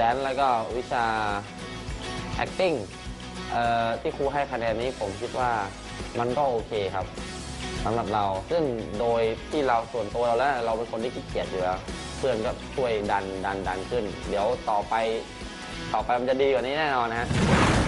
แดนซ์แล้วก็วิชา acting เอ่อที่ครูให้คะแนนนี้ผมคิดว่ามันก็โอเคครับสำหรับเรา ซึ่งโดยที่เราส่วนตัวเราแล้วเราเป็นคนที่ขี้เกียจอยู่แล้วเพื่อนก็ช่วยดันดันดันขึ้น เดี๋ยวต่อไปต่อไปมันจะดีกว่านี้แน่นอนนะฮะ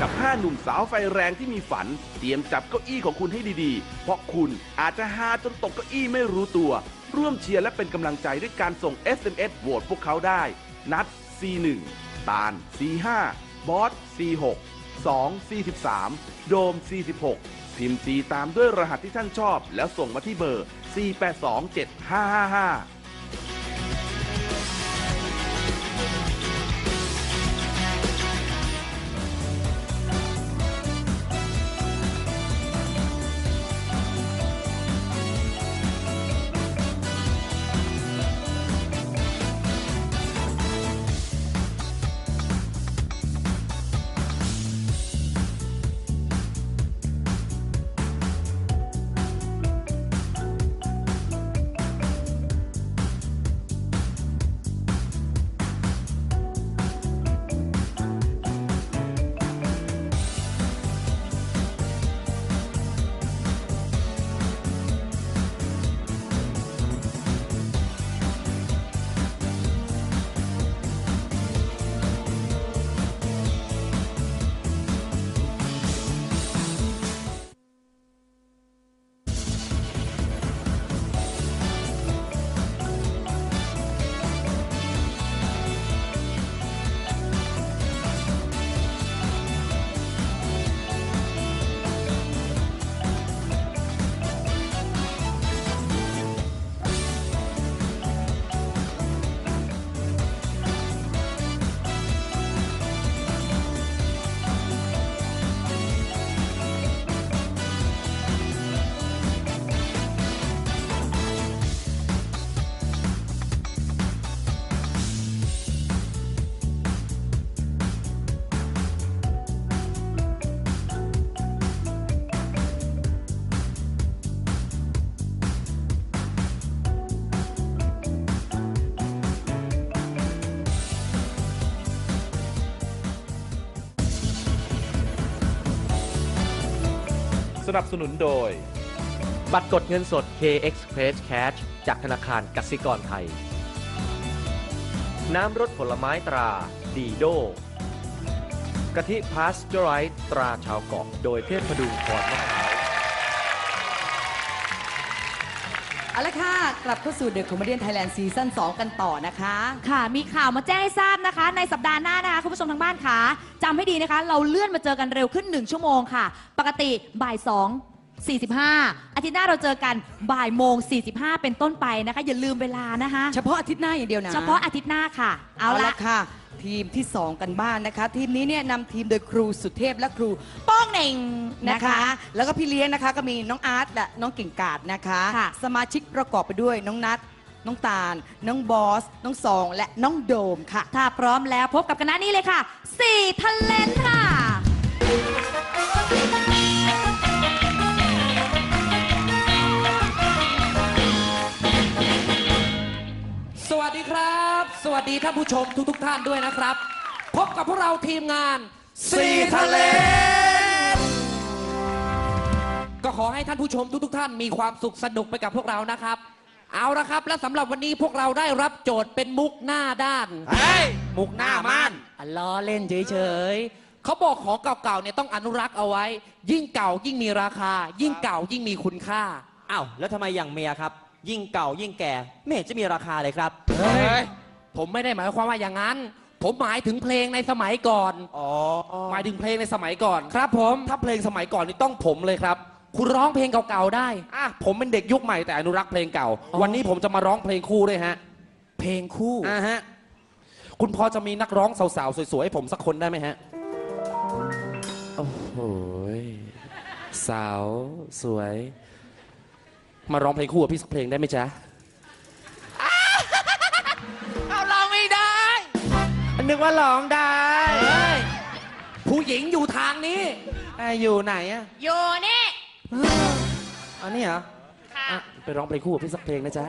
กับ 5 หนุ่มสาวไฟแรงที่มีฝัน เตรียมจับเก้าอี้ของคุณให้ดีๆ เพราะคุณอาจจะหาจนตกเก้าอี้ไม่รู้ตัว ร่วมเชียร์และเป็นกำลังใจด้วยการส่ง SMS โหวตพวกเขาได้ นัด C1 ตาล C5 บอส C6 2 C13 โดม C16 พิมพ์ C ตามด้วยรหัสที่ท่านชอบ แล้วส่งมาที่เบอร์ 4827555 นับสนุนโดย บัตรกดเงินสด K Express Cash จากธนาคารกสิกรไทย น้ำรสผลไม้ตราดีโดกะทิพาสเจอไรต์ตราชาวเกาะโดยเทพพดุงพรมะพร้า เอาละค่ะ กลับเข้าสู่ The Comedian Thailand ซีซั่น2กันต่อนะคะ ค่ะ มีข่าวมาแจ้งให้ทราบนะคะ ในสัปดาห์หน้านะคะ คุณผู้ชมทางบ้านค่ะจำให้ดีนะคะ เราเลื่อนมาเจอกันเร็วขึ้น 1 ชั่วโมงค่ะ ปกติบ่าย2 45 อาทิตย์หน้าเราเจอกันบ่ายโมง 45 เป็นต้นไปนะคะ อย่าลืมเวลานะคะ เฉพาะอาทิตย์หน้าอย่างเดียวนะ เฉพาะอาทิตย์หน้าค่ะ เอาละค่ะ ทีมที่ 2 กันบ้างนะคะ ทีมนี้เนี่ยนำทีมโดยครูสุเทพและครูโป้องเหน่งนะคะ แล้วก็พี่เลี้ยงนะคะก็มีน้องอาร์ตและน้องเก่งกาดนะคะ ค่ะ สมาชิกประกอบไปด้วยน้องนัทน้องตาล น้องบอส น้องสอง และน้องโดมค่ะ ถ้าพร้อมแล้วพบกับคณะนี้เลยค่ะ4ทันเลนค่ะ สวัสดีครับ สวัสดีท่านผู้ชมทุกๆทท่านด้วยนะครับ พบกับพวกเราทีมงานสี่ทะเล ก็ขอให้ท่านผู้ชมทุกๆทท่านมีความสุขสนุกไปกับพวกเรานะครับ เอาละครับ และสำหรับวันนี้พวกเราได้รับโจทย์เป็นมุกหน้าด้านเฮ้ยมุกหน้ามันอะล้อเล่นเฉยๆเขาบอกของเก่าๆเนี่ยต้องอนุรักษ์เอาไว้ ยิ่งเก่ายิ่งมีราคา ยิ่งเก่ายิ่งมีคุณค่า อ้าวแล้วทำไมอย่างเมียครับ ยิ่งเก่ายิ่งแก่ไม่เห็นจะมีราคาเลยครับ เฮ้ย ผมไม่ได้หมายความว่าอย่างนั้น ผมหมายถึงเพลงในสมัยก่อน อ๋อหมายถึงเพลงในสมัยก่อน ครับผมถ้าเพลงสมัยก่อนนี่ต้องผมเลยครับ คุณร้องเพลงเก่าๆได้ อะผมเป็นเด็กยุคใหม่แต่อนุรักษ์เพลงเก่า วันนี้ผมจะมาร้องเพลงคู่ด้วยฮะเพลงคู่อ่าฮะคุณพอจะมีนักร้องสาวๆสวยๆให้ผมสักคนได้ไหมฮะโอ้โหยสาวสวย มาร้องเพลงคู่กับพี่สักเพลงได้ไหมจ๊ะ นึกว่าร้องได้เฮ้ยผู้หญิงอยู่ทางนี้อะอยู่ไหนอะอยู่นี่อันนี้เหรอค่ะอะไปร้องเพลงคู่กับพี่สักเพลงนะจ๊ะ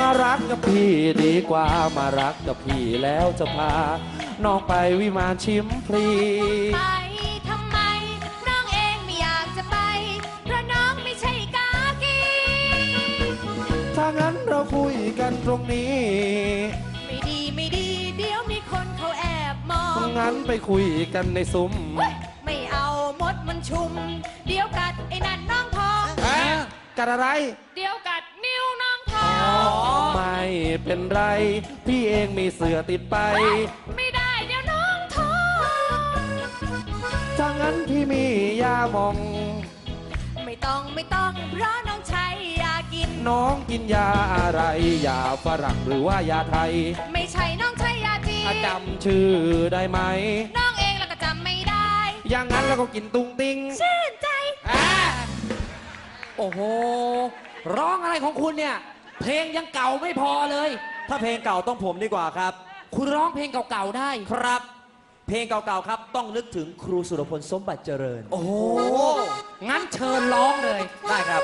มารักกับพี่ดีกว่ามารักกับพี่แล้วจะพา น้องไปวิมานชิมพลี ไปทำไม น้องเองไม่อยากจะไป เพราะน้องไม่ใช่กากี ถ้างั้นเราคุยกันตรงนี้ มอง งั้นไปคุยกันในซุ้มเฮ้ยไม่เอามดมันชุม เดี๋ยวกัดไอ้นั่นน้องทองกันอะไร เดี๋ยวกัดนิ้วน้องทอง ไม่เป็นไร พี่เองมีเสือติดไป ไม่ได้เดี๋ยวน้องทองถ้างั้นพี่มียามอง ไม่ต้องไม่ต้องเพราะน้องใช้ยากิน น้องกินยาอะไร ยาฝรั่งหรือว่ายาไทย ไม่ใช่น้อง ใช้ยาจีนอาจำชื่อได้ไหม น้องเองแล้วก็จำไม่ได้ อย่างนั้นเราก็กินตุงติงชื่นใจโอ้โห ร้องอะไรของคุณเนี่ย เพลงยังเก่าไม่พอเลย ถ้าเพลงเก่าต้องผมดีกว่าครับ คุณร้องเพลงเก่าๆได้ ครับ เพลงเก่าๆครับ ต้องนึกถึงครูสุรพลสมบัติเจริญ โอ้โห งั้นเชิญร้องเลย ได้ครับ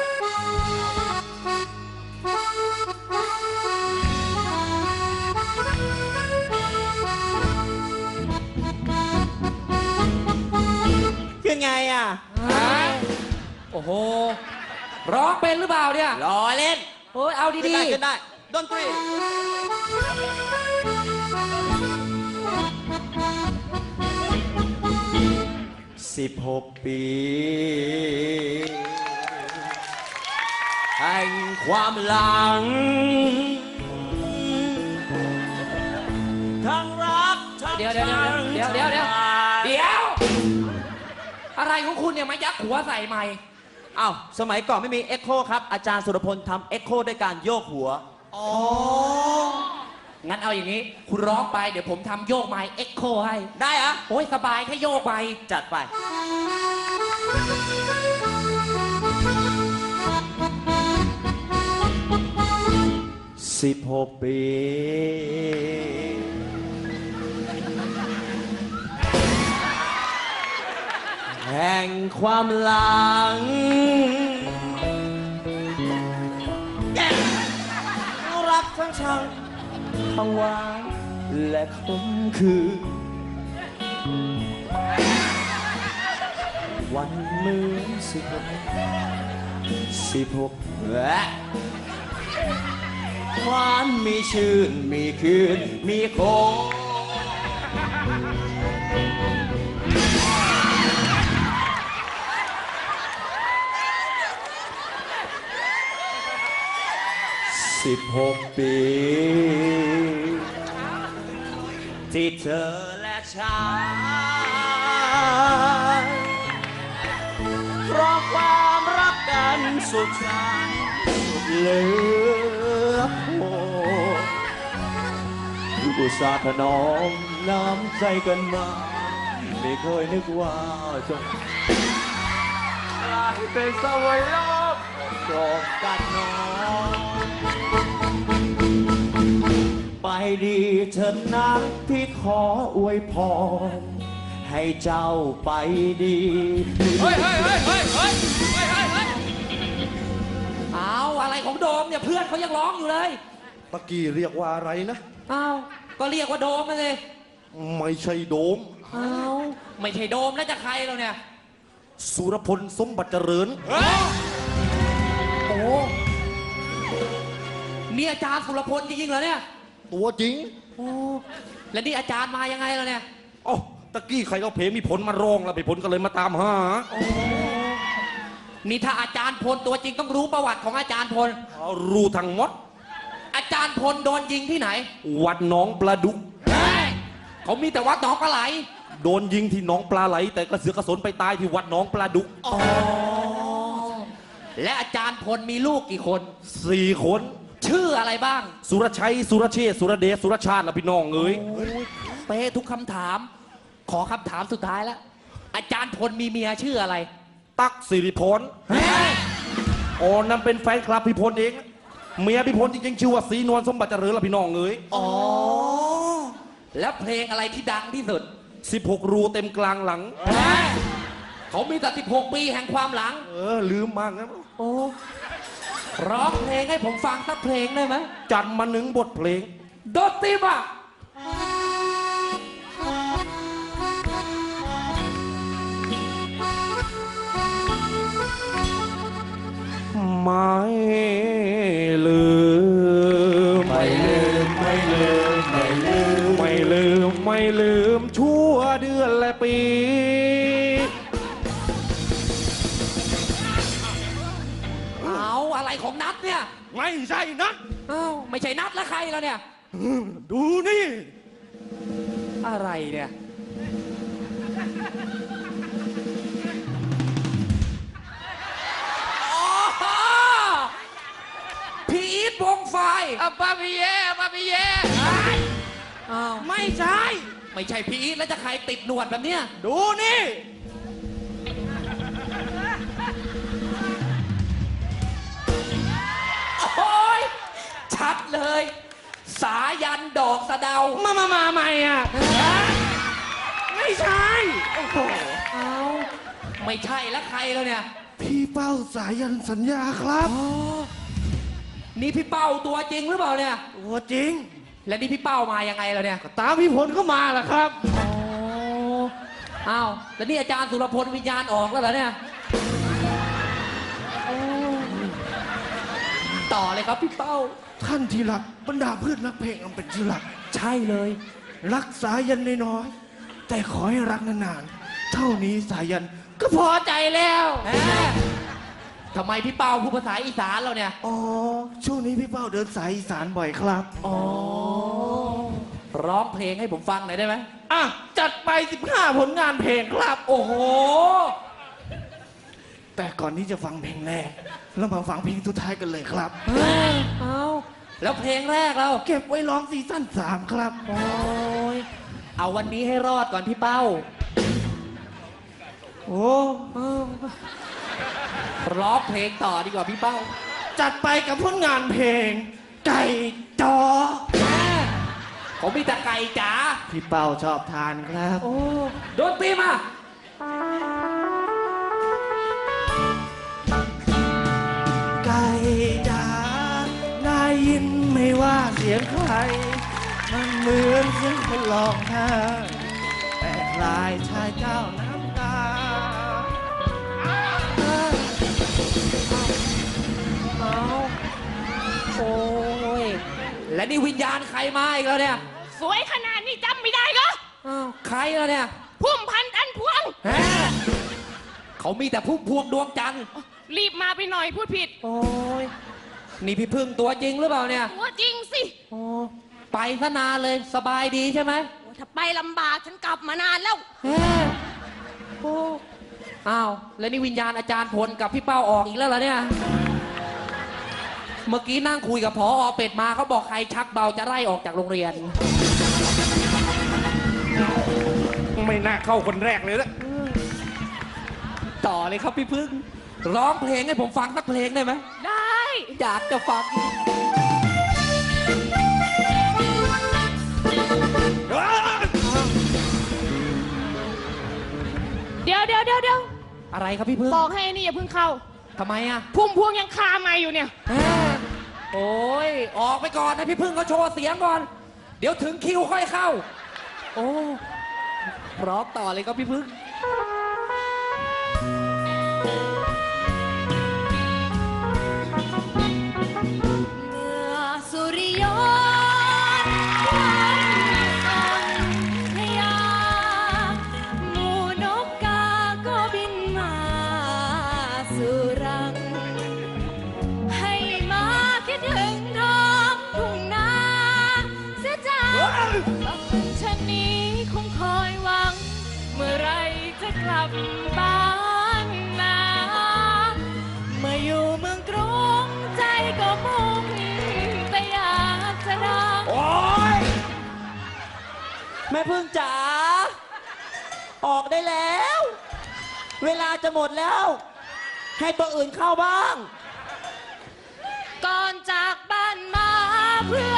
ไงอะโอ้โห ร้องเป็นหรือเปล่าเนี่ยรอเล่นเฮ้ยเอาขึ้นดีได้ขึ้นได้ดนตรีสิบหกปีแห่งความหลังทั้ง ของคุณเนี่ยมายักหัวใส่ใหม่อ้าวสมัยก่อนไม่มีเอ็กโคครับ อาจารย์สุรพลทำเอ็กโคด้วยการโยกหัวงั้นเอาอย่างนี้ คุณร้องไปเดี๋ยวผมทำโยกไม้เอ็กโคให้ ได้เหรอะโอ้ยสบายแค่โยกไป จัดไป สิบหกปี ห่งความหลัง รักทั้งชังทั้งหวานและคมคืนวันเหมือนสิบหกสิบหกและหวานมีชื่น มีคืน มีโคง สิบหกปี ที่เธอและฉันเพราะความรักกันสุดใจสุดเหลือโอ้อุตส่าห์ถนอมน้ำใจกันมา ไม่เคยนึกว่าจะ กลายเป็นสวายลบจบกันน้องไปดีเถิดนะพี่ขออวยพร ให้เจ้าไปดีเฮ้ยเฮ้ยเฮ้ยเฮ้ยเฮ้ยเฮ้ยเฮ้ยเฮ้ยเอาอะไรของโดมเนี่ยเพื่อนเขายังร้องอยู่เลยตะกี้เรียกว่าอะไรนะ เอาก็เรียกว่าโดมมาเลยไม่ใช่โดมเอาไม่ใช่โดมแล้วจะใครเราเนี่ย สุรพลสมบัติเจริญ โอ้นี่อาจารย์สุรพลจริงๆเหรอเนี่ยตัวจริงโอ้แล้วนี่อาจารย์มายังไงเราเนี่ยอ๋อตะกี้ใครเอาเพลงมีผลมาร้องแล้วไปผลก็เลยมาตามหานี่ถ้าอาจารย์พลตัวจริงต้องรู้ประวัติของอาจารย์พลเอารู้ทั้งหมด อาจารย์พลโดนยิงที่ไหน วัดหน้องปลาดุก เฮ้ยเขามีแต่วัดหนองปลาไหล โดนยิงที่หน้องปลาไหล แต่กระเสือกกระสนไปตายที่วัดหน้องปลาดุกและอาจารย์พลมีลูกกี่คน สี่คน ชื่ออะไรบ้าง สุรชัย สุรเชษฐ์สุรเดชสุรชาติและพี่น้องเอ้ยเป๊ะทุกคำถาม ขอคำถามสุดท้ายแล้วอาจารย์พลมีเมียชื่ออะไร ตักสิริพรอ๋อนั่นเป็นแฟนคลับพี่พลเอง เมียพี่พลจริงๆชื่อว่าสีนวลสมบัติเจริญและพี่น้องเอ้ยอ๋อแล้วเพลงอะไรที่ดังที่สุด 16 รูเต็มกลางหลัง เขามีแต่16 ปีแห่งความหลัง เออ ลืมมากนะโอ้ร้องเพลงให้ผมฟังสักเพลงได้ไหมจัดมาหนึ่งบทเพลงดนตรีมาไม่ลืม ไม่ลืม ไม่ลืม ไม่ลืมไม่ลืมไม่ลืมชั่วเดือนและปี เอาอะไรของนัดเนี่ยไม่ใช่นะเอ้าไม่ใช่นัดแล้วใครแล้วเนี่ย ดูนี่ อะไรเนี่ย อ๋อพีอีทวงไฟอัปปาพิเย่ปาพิเย่ อ้าวไม่ใช่ ไม่ใช่พีอีทแล้วจะใครติดหนวดแบบเนี้ยดูนี่ โอ้ยชัดเลย สายันดอกสะเดามามามาใหม่อะไม่ใช่เอาไม่ใช่แล้วใครแล้วเนี่ยพี่เป้าสายันสัญญาครับ นี่พี่เป้าตัวจริงหรือเปล่าเนี่ยตัวจริง และนี่พี่เป้ามายังไงแล้วเนี่ยตามพี่พลก็มาแหละครับอ๋ออ้าวแล้วนี่อาจารย์สุรพลวิญญาณออกแล้วเหรอเนี่ยโอ้ต่อเลยครับพี่เป้า ท่านที่รักบรรดาเพื่อนนักเพลงอันเป็นที่รัก ใช่เลย รักสายันน้อยๆแต่ขอให้รักนานๆเท่านี้สายันก็พอใจแล้วแหมทำไมพี่เป้าพูดภาษาอีสานเราเนี่ย อ๋อช่วงนี้พี่เป้าเดินสายอีสานบ่อยครับ อ๋อ ร้องเพลงให้ผมฟังหน่อยได้ไหมอะ จัดไป 15 ผลงานเพลงครับ โอ้โห แต่ก่อนที่จะฟังเพลงแรกเรามาฟังเพลงสุดท้ายกันเลยครับ เอาแล้วเพลงแรกเรา เก็บไว้ร้องซีซั่น3ครับ โอ้ย เอาวันนี้ให้รอดก่อนพี่เป้า โอ้ร้องเพลงต่อดีกว่าพี่เป้า จัดไปกับผลงานเพลง ไก่จอ ผมมีแต่ไก่จ๋าพี่เป้าชอบทานครับ โอ้โดนตีมาไก่จ๋าได้ยินไหม่ว่าเสียงใคร มันเหมือนเสียงคนร้องไห้แต่คลายชายเจ้าน้ำ นี่วิญญาณใครมาอีกแล้วเนี่ยสวยขนาดนี้จำไม่ได้เหรออ้าวใครแล้วเนี่ยพุ่มพันธุ์อันพวงแฮะเขามีแต่พุ่มพวงดวงจันทร์รีบมาไปหน่อยพูดผิดโอ้ยนี่พี่พึ่งตัวจริงหรือเปล่าเนี่ยตัวจริงสิโอ้ไปซะนานเลยสบายดีใช่ไหมโอ้ถ้าไปลำบากฉันกลับมานานแล้วแฮะโอ้อ้าวแล้วนี่วิญญาณอาจารย์พลกับพี่เป้าออกอีกแล้วเหรอเนี่ย เมื่อกี้นั่งคุยกับพออเป็ดมาเขาบอกใครชักเบาจะไล่ออกจากโรงเรียน ไม่น่าเข้าคนแรกเลยละต่อเลยครับพี่พึ่ง ร้องเพลงให้ผมฟังสักเพลงได้ไหมได้ อยากจะฟังเดี๋ยวเดี๋ยวเดี๋ยวเดี๋ยวอะไรครับพี่พึ่งบอกให้นี่อย่าเพิ่งเข้าทำไมอะ พุ่มพวงยังคามาอยู่เนี่ยแหม โอ้ย ออกไปก่อนนะพี่พึ่งเขาโชว์เสียงก่อน เดี๋ยวถึงคิวค่อยเข้า โอ้พร้อมต่อเลยครับพี่พึ่ง แม่พึ่งจ๋า ออกได้แล้ว เวลาจะหมดแล้ว ให้ตัวอื่นเข้าบ้าง ก่อนจากบ้านมาเพื่อ